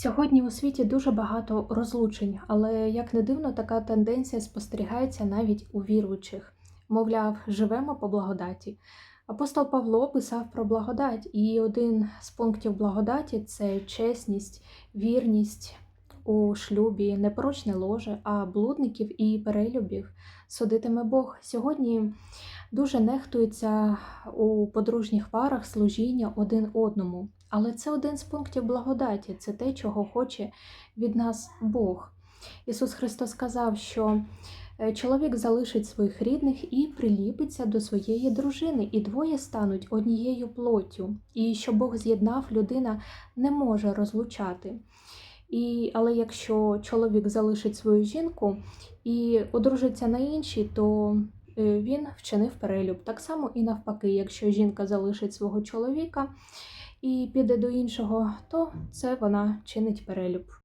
Сьогодні у світі дуже багато розлучень, але як не дивно, така тенденція спостерігається навіть у віруючих. Мовляв, живемо по благодаті. Апостол Павло писав про благодать, і один з пунктів благодаті це чесність, вірність у шлюбі, непорочне ложе, а блудників і перелюбів судитиме Бог. Сьогодні дуже нехтується у подружніх парах служіння один одному. Але це один з пунктів благодаті, це те, чого хоче від нас Бог. Ісус Христос сказав, що е, чоловік залишить своїх рідних і приліпиться до своєї дружини, і двоє стануть однією плоттю. І що Бог з'єднав, людина не може розлучати. І, але якщо чоловік залишить свою жінку і одружиться на іншій, то е, він вчинив перелюб. Так само і навпаки, якщо жінка залишить свого чоловіка і піде до іншого, то це вона чинить перелюб.